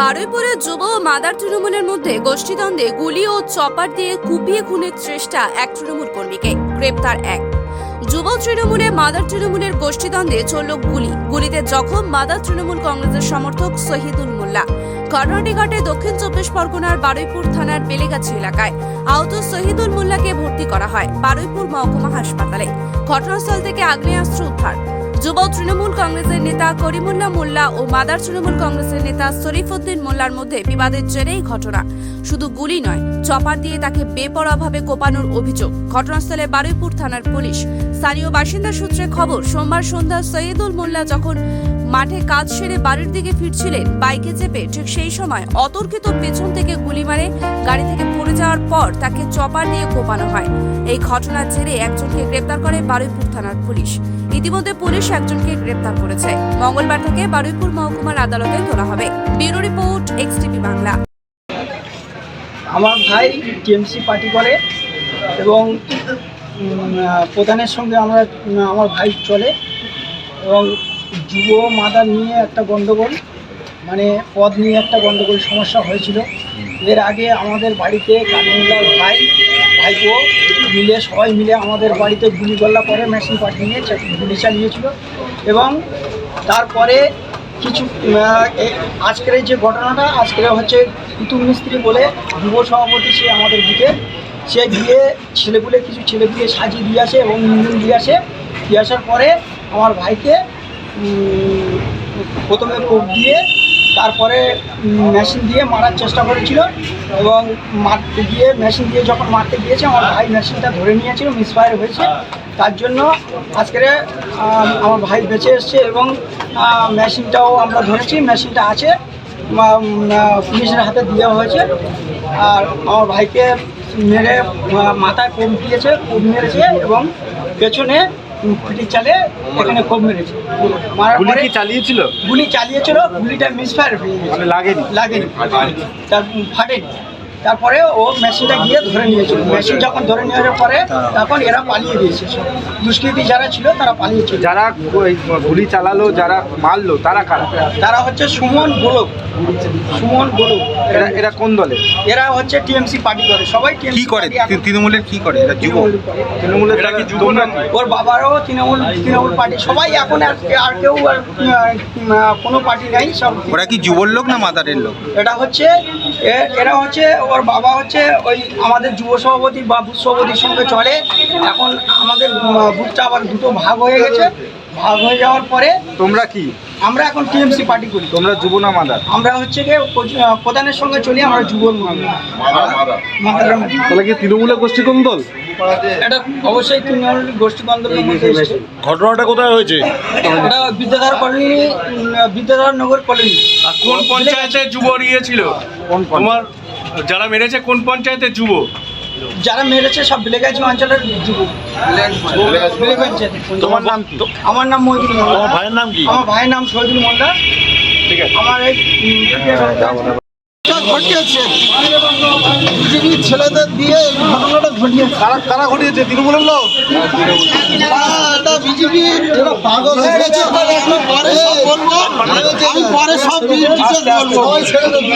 বারুইপুরে যুব ও মাদার তৃণমূলের মধ্যে গোষ্ঠীদ্বন্দ্বে গুলি ও চপার দিয়ে কুপিয়ে খুনের চেষ্টা এক তৃণমূল কর্মীকে, গ্রেপ্তার এক। যুব তৃণমূলে মাদার তৃণমূলের গোষ্ঠীদ্বন্দ্বে চলল গুলি। গুলিতে জখম মাদার তৃণমূল কংগ্রেসের সমর্থক শহীদুল মোল্লা। ঘটনাটি ঘটে দক্ষিণ চব্বিশ পরগনার বারুইপুর থানার বেলেগাছি এলাকায় আহত শহীদুল মোল্লাকে ভর্তি করা হয় বারুইপুর মহকুমা হাসপাতালে। ঘটনাস্থল থেকে আগ্নেয়াস্ত্র উদ্ধার। যুব তৃণমূল কংগ্রেসের নেতা করিমুল্লাহ মোল্লা ও মাদার তৃণমূল কংগ্রেসের নেতা শরীফউদ্দিন মোল্লার মধ্যে বিবাদের জেরেই ঘটনা। শুধু গুলি নয়, চপার দিয়ে তাকে বেপরোয়াভাবে কোপানোর অভিযোগ। ঘটনাস্থলে বারুইপুর থানার পুলিশ। স্থানীয় বাসিন্দা সূত্রে খবর, সোমবার সন্ধ্যা সৈয়দুল মোল্লা যখন মাঠে কাজ সেরে বাড়ির দিকে ফিরছিলেন, বাইকে চেপে ঠিক সেই সময় অতর্কিত পেছন থেকে গুলি মারে, গাড়ি থেকে পড়ে যাওয়ার পর তাকে চপার দিয়ে কোপানো হয়। এই ঘটনার জেরে একজনকে গ্রেপ্তার করে বারুইপুর থানার পুলিশ। ইতিমধ্যে পুলিশ একজনকে গ্রেপ্তার করেছে। মঙ্গলবার থেকে বারুইপুর মহকুমার আদালতে তোলা হবে। Bureau report XTV Bangla. আমার ভাই টিএমসি পার্টি করে এবং প্রধানের সঙ্গে আমরা, আমার ভাই চলে এবং যুব মাদার নিয়ে একটা গণ্ডগোল মানে পদ নিয়ে একটা গণ্ডগোল সমস্যা হয়েছিল। এর আগে আমাদের বাড়িতে কালিমুল্লার ভাই ভাইপো মিলে, সবাই মিলে আমাদের বাড়িতে গুলি গল্লা করে, মেশিন পার্টি নিয়ে গুলি চালিয়েছিল এবং তারপরে কিছু আজকের যে ঘটনাটা, আজকের হচ্ছে কুতুব মিস্ত্রি বলে যুব সভাপতি সে আমাদের বুথে সে গিয়ে ছেলেগুলো কিছু ছেলেগুলো সাজিয়ে দিয়ে আসে এবং ইঞ্জিন দিয়ে আসে। দিয়ে আসার পরে আমার ভাইকে প্রথমে কোপ দিয়ে তারপরে মেশিন দিয়ে মারার চেষ্টা করেছিল এবং মারতে গিয়ে মেশিন দিয়ে যখন মারতে গিয়েছে, আমার ভাই মেশিনটা ধরে নিয়েছিল মিসফায়ার হয়েছে। তার জন্য আজকের আমার ভাই বেঁচে এসছে এবং মেশিনটাও আমরা ধরেছি মেশিনটা আছে পুলিশের হাতে দেওয়া হয়েছে। আর আমার ভাইকে মেরে মাথায় কোপ দিয়েছে কোপ মেরেছে এবং পেছনে পিটি চালে এখানে কোপ মেরেছে। মারার গুলি পরে কি চালিয়েছিল? গুলি চালিয়েছিল গুলিটা মিসফায়ার হয়ে গেছে। মানে লাগেনি? লাগেনি। তার ফাটেনি। তারপরে ও মেশিনটা গিয়ে ধরে নিয়েছিল। মেশিন যখন ধরে নেওয়ার পরে তখন এরা পালিয়ে দিয়েছে সব দুষ্কৃতী যারা ছিল তারা পালিয়েছিল যারা ওই গুলি চালালো যারা মারলো তারা কারা? তারা হচ্ছে সুমন গোলক। সুমন গোলক এরা এরা কোন দলে এরা হচ্ছে টিএমসি পার্টি করে। সবাই TMC কি করে? তৃণমূলের কি করে? এরা যুব তৃণমূলের এরা কি যুব নাকি? ওর বাবারও তৃণমূল তৃণমূল পার্টি। সবাই এখন আর আর কেউ আর কোনো পার্টি নাই সব ওরা কি যুবর লোক না মাদারের লোক? এটা হচ্ছে এ- এরা হচ্ছে ওর বাবা হচ্ছে ওই আমাদের যুব সভাপতি বা বুথ সভাপতির সঙ্গে চলে। এখন আমাদের বুথটা আবার দুটো ভাগ হয়ে গেছে। ভাগ হয়ে যাওয়ার পরে তোমরা কি? আমরা এখন টিএমসি পার্টি করি। তোমরা যুব না মাদার। আমরা হচ্ছে গিয়ে প্রধানের সঙ্গে চলি আমরা যুব তাহলে কি তৃণমূলের গোষ্ঠী কোন দল এটা অবশ্যই তৃণমূল গোষ্ঠী আন্দোলনের মধ্যে এসেছে। ঘটনাটা কোথায় হয়েছে? এটা বিদ্যাধর কলোনি বিদ্যাধর নগর কলোনি। আর কোন পঞ্চায়েতে যুব নিয়েছিল? কোন তোমার যারা মেরেছে কোন পঞ্চায়েতে যুব? যারা মেরেছে সব বিলেগাছি অঞ্চলের যুবক। তোমার নাম কি? আমার নাম মহিদুল মোল্লা তোমার ভাইয়ের নাম কি? আমার ভাইয়ের নাম শহীদুল মোল্লা ঠিক আছে। আমার এই ঘটিয়েছে। বিজেপি ছেলেদের দিয়ে এই ঘটনাটা ঘটিয়েছে। কারা কারা ঘটিয়েছে? তৃণমূলের লোক? এটা বিজেপি পাগল হয়ে গেছে। আমি পরে সব বলব। আমি পরে সব ডিটেলস বলব।